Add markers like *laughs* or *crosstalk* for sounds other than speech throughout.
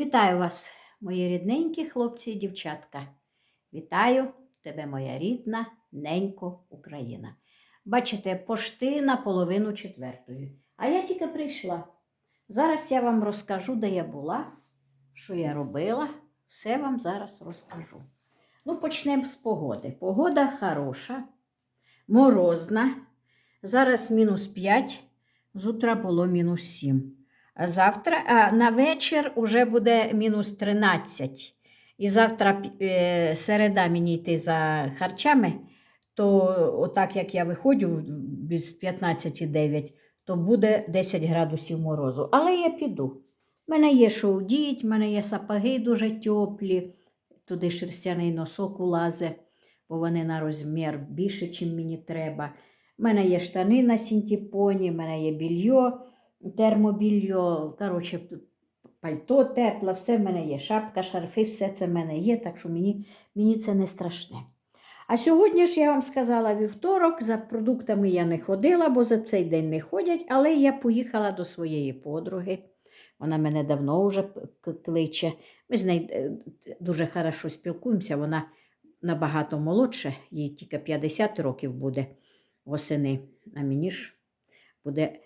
Вітаю вас, мої рідненькі хлопці і дівчатка. Вітаю тебе, моя рідна, ненько Україна. Бачите, пошти на половину четвертої. А я тільки прийшла. Зараз я вам розкажу, де я була, що я робила. Все вам зараз розкажу. Ну, почнемо з погоди. Погода хороша, морозна. Зараз мінус 5, з утра було мінус 7. Завтра, а на вечір уже буде мінус 13. І завтра е, середа мені йти за харчами, то отак як я виходжу без 15,9, то буде 10 градусів морозу. Але я піду. У мене є що удіть, в мене є сапоги дуже теплі, туди шерстяний носок улазе, бо вони на розмір більше, ніж мені треба. У мене є штани на синтепоні, в мене є більйо, термобільйо, коротше, пальто тепле, все в мене є. Шапка, шарфи, все це в мене є, так що мені, мені це не страшне. А сьогодні ж я вам сказала вівторок, за продуктами я не ходила, бо за цей день не ходять, але я поїхала до своєї подруги. Вона мене давно вже кличе. Ми з нею е, дуже хорошо спілкуємося. Вона набагато молодша, їй тільки 50 років буде восени, а мені ж буде.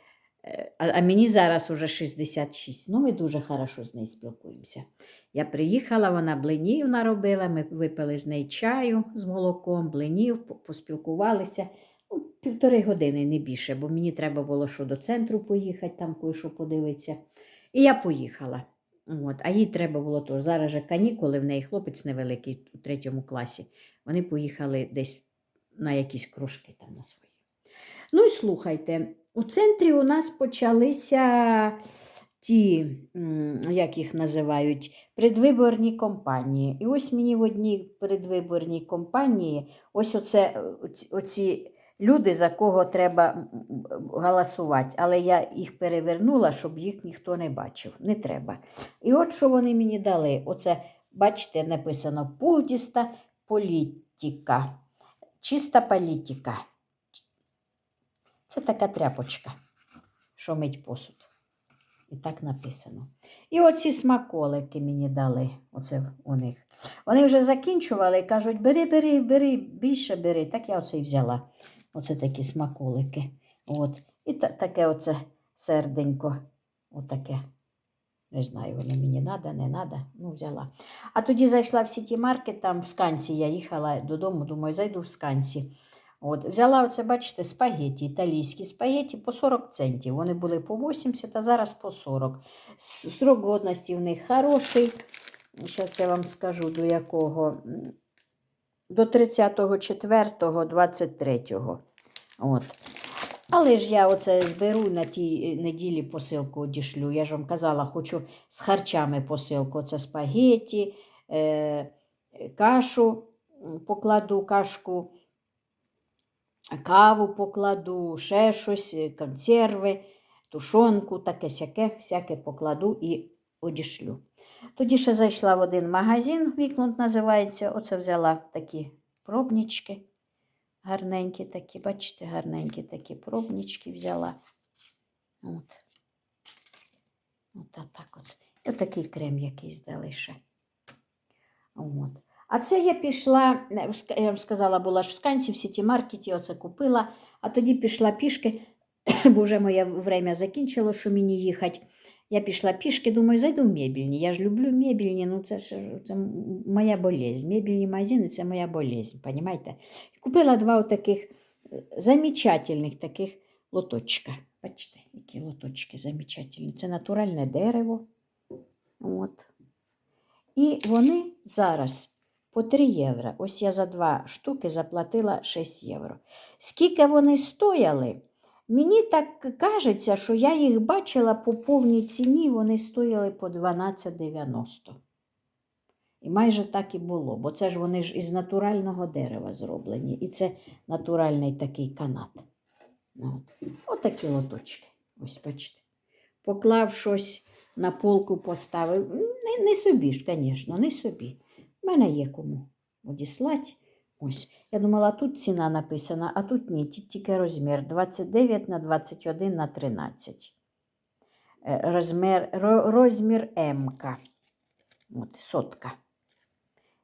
Е, А, мені зараз уже 66. Ну, ми дуже хорошо з нею спілкуємося. Я приїхала, вона блинів наробила, ми випили з нею чаю з молоком, блинів, поспілкувалися. Ну, півтори години, не більше, бо мені треба було що до центру поїхати, там кое-що подивитися. І я поїхала. От. А їй треба було теж. Зараз же канікули, в неї хлопець невеликий у третьому класі. Вони поїхали десь на якісь кружки там на свої. Ну і слухайте, у центрі у нас почалися ті, як їх називають, предвиборні кампанії. І ось мені в одній предвиборній кампанії, ось оце, оці, оці люди, за кого треба голосувати. Але я їх перевернула, щоб їх ніхто не бачив. Не треба. І от що вони мені дали. Оце, бачите, написано пугдіста політика. Чиста політика. Це така тряпочка, що мить посуд. І так написано. І оці смаколики мені дали. Оце у них. Вони вже закінчували і кажуть, бери, бери, бери, більше бери. Так я оце і взяла. Оце такі смаколики. От. І та, таке оце серденько. Отаке. Не знаю, воно мені треба, не треба. Ну, взяла. А тоді зайшла в сіті маркет, там в сканці я їхала додому, думаю, зайду в сканці. От, взяла оце, бачите, спагеті, італійські спагеті по 40 центів. Вони були по 80, а зараз по 40. Срок годності в них хороший. Зараз я вам скажу, до якого. До 30.04.23. От. Але ж я оце зберу на тій е, неділі посилку одішлю. Я ж вам казала, хочу з харчами посилку. Це спагеті, е, кашу покладу, кашку, каву покладу, ще щось, е, консерви, тушонку, таке сяке, всяке покладу і одішлю. Тоді ще зайшла в один магазин, Вікнунд називається. Оце взяла такі пробнички. Гарненькі такі, бачите, гарненькі такі пробнички взяла. От. От так от. І отакий крем якийсь дали ще. От. А це я пішла, я вам сказала, була ж в сканці, в сіті маркеті, оце купила, а тоді пішла пішки, *clears throat* бо вже моє время закінчило, що мені їхати. Я пішла пішки, думаю, зайду в мебільні. Я ж люблю мебільні, ну це ж це моя болезнь. Мебільні магазини це моя болезнь, розумієте? Купила два отаких е, замечательних таких лоточка. Бачите, які лоточки замечательні. Це натуральне дерево. От. І вони зараз по 3 євро. Ось я за два штуки заплатила 6 євро. Скільки вони стояли? Мені так кажеться, що я їх бачила по повній ціні, вони стояли по 12,90. І майже так і було, бо це ж вони ж із натурального дерева зроблені. І це натуральний такий канат. Ну, От. Отакі лоточки. Ось бачите. Поклав щось на полку поставив. Не, не собі ж, звісно, не собі. У мене є кому одіслати. Ось. Я думала, тут ціна написана, а тут ні, ті- тільки розмір 29 на 21 на 13. Е, Розмір, ро- розмір М. От, сотка.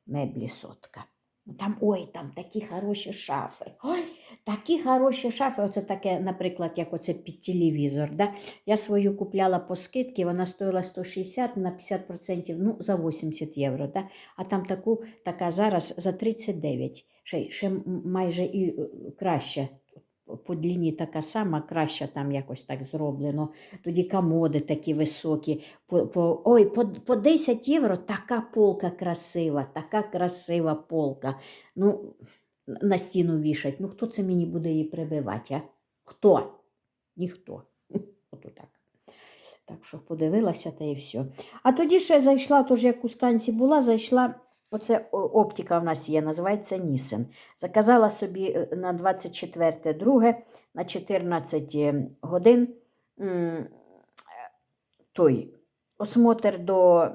Меблі сотка. Ну, Там, ой, там такі хороші шафи. Ой, такі хороші шафи. Оце таке, наприклад, як оце під телевізор. Да? Я свою купляла по скидці, вона стоїла 160 на 50%, ну, за 80 євро. Да? А там таку, така зараз за 39. Ще, ще майже і е, краще. По длині така сама, краще там якось так зроблено. Тоді комоди такі високі. По, по, ой, по, по 10 євро така полка красива, така красива полка. Ну, на стіну вішать. Ну, хто це мені буде її прибивати, а? Хто? Ніхто. *laughs* От так. Так що подивилася та і все. А тоді ще зайшла, тож як у сканці була, зайшла. Оце оптика в нас є, називається Нісен. Заказала собі е, на 24 друге, на 14 годин той осмотр до е,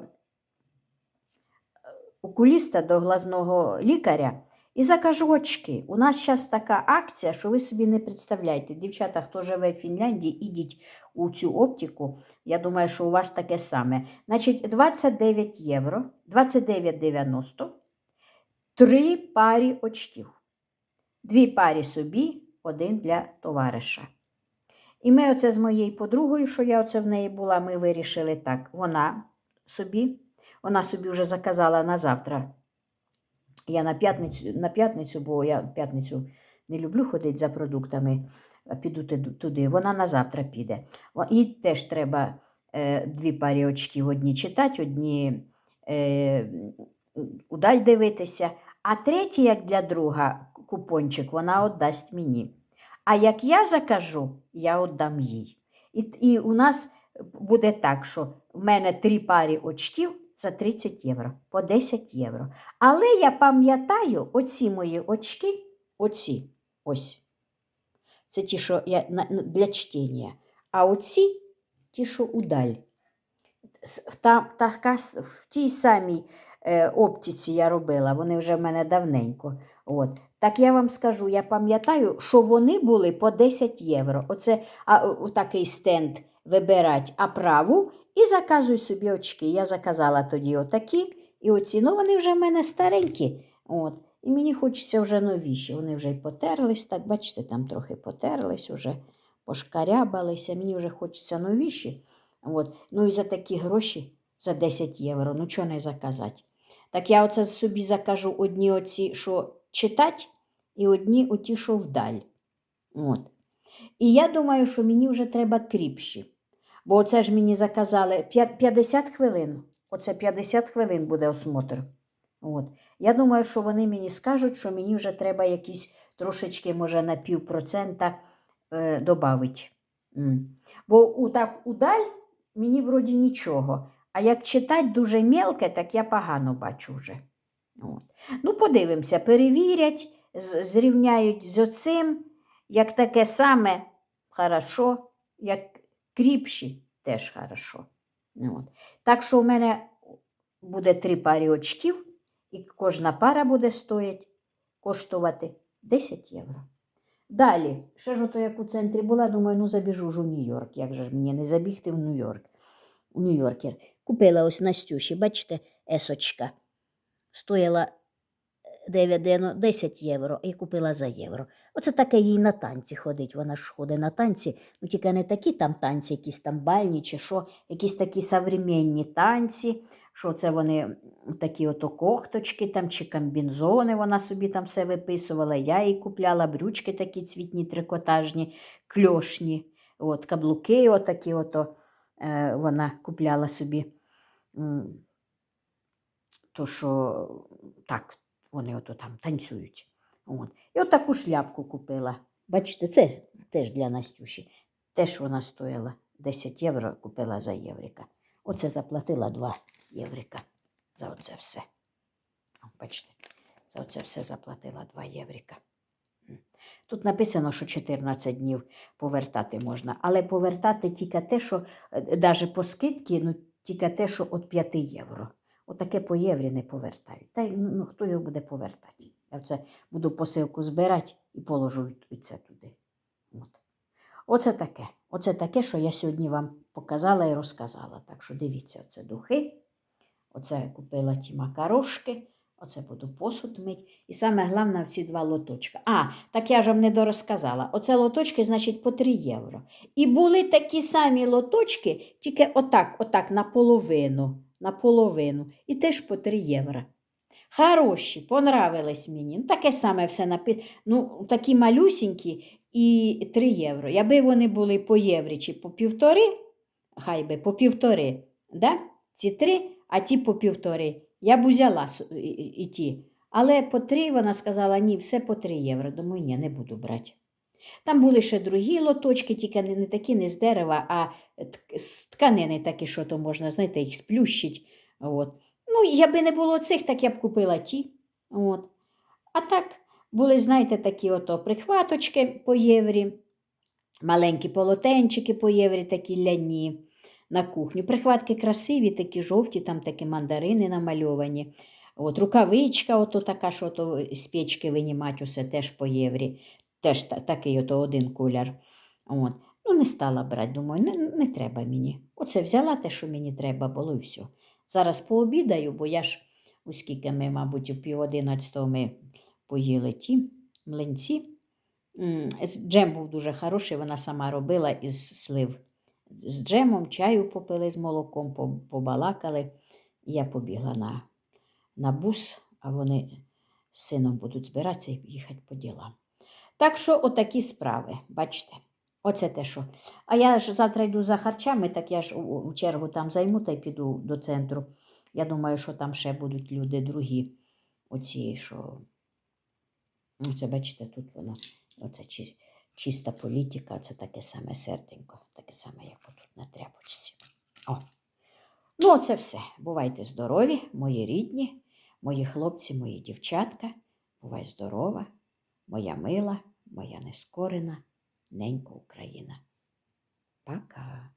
окуліста, до глазного лікаря. І закажу очки. У нас зараз така акція, що ви собі не представляєте. Дівчата, хто живе в Фінляндії, ідіть у цю оптику. Я думаю, що у вас таке саме. Значить, 29 євро, 29,90, три парі очків. Дві парі собі, один для товариша. І ми оце з моєю подругою, що я оце в неї була, ми вирішили так. Вона собі, вона собі вже заказала на завтра. Я на п'ятницю, на п'ятницю, бо я п'ятницю не люблю ходити за продуктами, піду туди-. Вона на завтра піде. Їй теж треба е, дві парі очків: одні читати, одні е, удаль дивитися. А третій, як для друга, купончик, вона віддасть мені. А як я закажу, я віддам їй. І, і у нас буде так, що в мене три парі очків за 30 євро, по 10 євро. Але я пам'ятаю, оці мої очки, оці, ось. Це ті, що я для чтення. А оці ті, що удаль. Та, така, в тій самій е, оптиці я робила, вони вже в мене давненько. От. Так я вам скажу, я пам'ятаю, що вони були по 10 євро. Оце а, такий стенд вибирать оправу і заказуй собі очки. Я заказала тоді отакі і оці. Ну, вони вже в мене старенькі. От. І мені хочеться вже новіші. Вони вже й потерлись, так, бачите, там трохи потерлись, уже пошкарябалися. Мені вже хочеться новіші. От. Ну і за такі гроші, за 10 євро, ну чого не заказати? Так я оце собі закажу одні оці, що читать, і одні оті, що вдаль. От. І я думаю, що мені вже треба кріпші. Бо оце ж мені заказали 50 хвилин. Оце 50 хвилин буде осмотр. От. Я думаю, що вони мені скажуть, що мені вже треба якісь трошечки, може, на півпроцента е, додати. Бо у, так удаль мені вроді нічого. А як читати дуже мелке, так я погано бачу вже. От. Ну, подивимося, перевірять, зрівняють з оцим. Як таке саме хорошо, як кріпші, теж хорошо. От. Так що у мене буде три пари очків, і кожна пара буде стоїть, коштувати 10 євро. Далі, ще ж ото як у центрі була, думаю, ну забіжу ж у Нью-Йорк. Як же ж мені не забігти в Нью-Йорк? У Нью-Йоркер. Купила ось Настюші, бачите, есочка. Стояла 9, 10 євро і купила за євро. Оце таке їй на танці ходить. Вона ж ходить на танці, ну тільки не такі там танці, якісь там бальні чи що, якісь такі современні танці, що це вони такі ото кохточки там чи комбінзони, вона собі там все виписувала. Я їй купляла брючки такі цвітні, трикотажні, кльошні, от, каблуки отакі ото е, вона купляла собі. То, що так, вони ото там танцюють. От. І от таку шляпку купила. Бачите, це теж для Настюші. Теж вона стоїла 10 євро, купила за єврика. Оце заплатила 2 єврика за оце все. Бачите, за оце все заплатила 2 єврика. Тут написано, що 14 днів повертати можна, але повертати тільки те, що навіть по скидці, ну тільки те, що від 5 євро. Отаке по єврі не повертають. Та ну, ну, хто його буде повертати? Я це буду посилку збирати і положу це туди. От. Оце таке. Оце таке, що я сьогодні вам показала і розказала. Так що дивіться, оце духи. Оце я купила ті макарошки, оце буду посуд мить. І саме головне ці два лоточка. А, так я ж вам не дорозказала. Оце лоточки, значить, по 3 євро. І були такі самі лоточки, тільки отак, отак, наполовину, наполовину. І теж по 3 євро. Хороші, понравились мені. Ну, таке саме все написано. Ну, такі малюсінькі і 3 євро. Якби вони були по єврі чи по півтори, хай би по півтори, да? ці три, а ті по півтори. Я б і, і ті. Але по три вона сказала, ні, все по 3 євро. Думаю, ні, не буду брати. Там були ще другі лоточки, тільки не, такі, не з дерева, а з тканини такі, що то можна, знаєте, їх сплющить. От. Ну, якби не було цих, так я б купила ті. От. А так, були, знаєте, такі ото прихваточки по єврі, маленькі полотенчики по єврі, такі ляні на кухню. Прихватки красиві, такі жовті, там такі мандарини намальовані. От, рукавичка, ото така, що ото з печки винімать, усе теж по єврі. Теж та, такий ото один куляр. От. Ну, не стала брати, думаю, не, не треба мені. Оце взяла те, що мені треба було, і все. Зараз пообідаю, бо я ж, оскільки ми, мабуть, у пів одинадцятого ми поїли ті млинці. Джем був дуже хороший, вона сама робила із слив. З джемом чаю попили з молоком, побалакали. Я побігла на, на бус, а вони з сином будуть збиратися і їхати по ділам. Так що отакі справи, бачите. Оце те, що. А я ж завтра йду за харчами, так я ж у, чергу там займу та й піду до центру. Я думаю, що там ще будуть люди другі. Оці, що. Ну, це бачите, тут воно. Оце чи, чиста політика, це таке саме серденько, таке саме, як отут на тряпочці. О. Ну, оце все. Бувайте здорові, мої рідні, мої хлопці, мої дівчатка. Бувай здорова, моя мила, моя нескорена, ненька Україна. Пока.